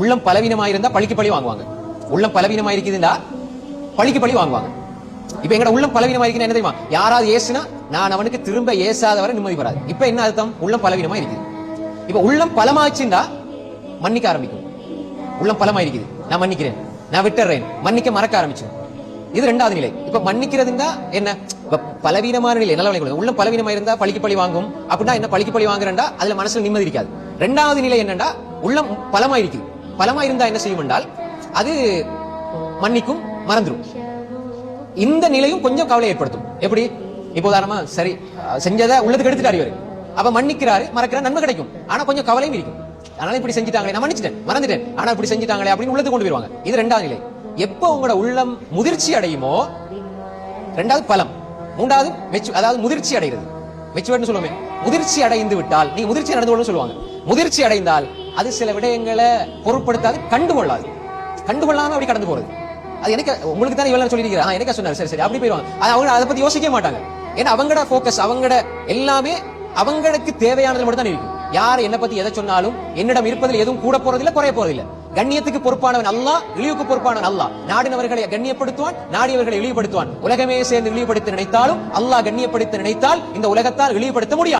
உள்ளம் பலவீனமா இருந்தா பழிக்கு பழி வாங்குவாங்க. உள்ளம் பலவீனமா இருக்குதுண்டா பழிக்கு பழி வாங்குவாங்க. இப்ப எங்கட உள்ளம் பலவீனமா இருக்குன்னு என்ன தெரியுமா? யாராவது ஏசுனா நான் அவனுக்கு திரும்ப ஏசாதவரை நிம்மதி வராது இப்ப என்ன அர்த்தம்? உள்ளம் பலவீனமா இருக்குது இப்ப உள்ளம் பலமாச்சுண்டா மன்னிக்க ஆரம்பிக்கும். உள்ளம் பலமா இருக்குது நான் மன்னிக்கிறேன். நான் விட்டுறேன். மன்னிக்க மறக்க ஆரம்பிச்சு இது ரெண்டாவது நிலை. இப்ப மன்னிக்கிறதுங்க என்ன? இப்ப பலவீனமான நிலை. நல்ல நிலை உள்ளம் பலவீனமா இருந்தா பழிக்கு பழி வாங்கும். அப்படின்னா என்ன? பழிக்கு பழி வாங்குறேன்டா அதுல மனசுல நிம்மதி இருக்காது. ரெண்டாவது நிலை என்னண்டா உள்ளம் பலமா இருக்குது பலமா இருந்தா என்ன செய்யும் என்றால் அது மன்னிக்கும் மறந்துடும் இந்த நிலையும் கொஞ்சம் கவலை ஏற்படுத்தும். எப்படி? இப்போ உதாரணமா சரி செஞ்சதை உள்ளதுக்கு எடுத்துட்டாரு இவரு. அப்ப மன்னிக்கிறாரு மறக்கிற நன்மை கிடைக்கும். ஆனா கொஞ்சம் கவலையும் இருக்கும். அதனால இப்படி செஞ்சுட்டாங்களே நான் மன்னிச்சிட்டேன் மறந்துட்டேன். ஆனா இப்படி செஞ்சுட்டாங்களே அப்படின்னு உள்ளது கொண்டு போயிருவாங்க. இது ரெண்டாவது நிலை. எப்போ உங்களோட உள்ளம் முதிர்ச்சி அடையுமோ ரெண்டாவது பலம். மூன்றாவது மெச்சு அதாவது முதிர்ச்சி அடைகிறது. மெச்சுவர்னு சொல்லுவோமே முதிர்ச்சி அடைந்து விட்டால் நீங்க முதிர்ச்சி நடந்து கொள்ளணும் சொல்லுவாங்க. முதிர்ச்சி அடைந்தால் அது சில விடயங்களை பொருட்படுத்தாது கண்டுகொள்ளாது. கண்டுகொள்ளாம அப்படி கடந்து போறது. அது எனக்கு உங்களுக்கு தானே இவ்வளவு சொல்லியிருக்கிறேன் எனக்கு சொன்னாரு. சரி சரி அப்படி போயிடுவாங்க. அவங்க அதை பத்தி யோசிக்க மாட்டாங்க. ஏன்னா அவங்களோட ஃபோக்கஸ் அவங்களோட எல்லாமே அவங்களுக்கு தேவையானது மட்டும் தான் இருக்கும். யார் என்ன பத்தி எதை சொன்னாலும் என்னிடம் இருப்பதில் எதுவும் கூட போறதில்ல குறைய போறதில்ல. கண்ணியத்துக்கு பொறுப்பானவன் அல்லா இழிவுக்கு பொறுப்பானவன் அல்லா நாடினவர்களை கண்ணியப்படுத்துவான் நாடியவர்களை இழிவுபடுத்துவான். உலகமே சேர்ந்து இழிவுபடுத்த நினைத்தாலும் அல்லாஹ் கண்ணியப்படுத்த நினைத்தால் இந்த உலகத்தால் இழிவுபடுத்த முடியாது.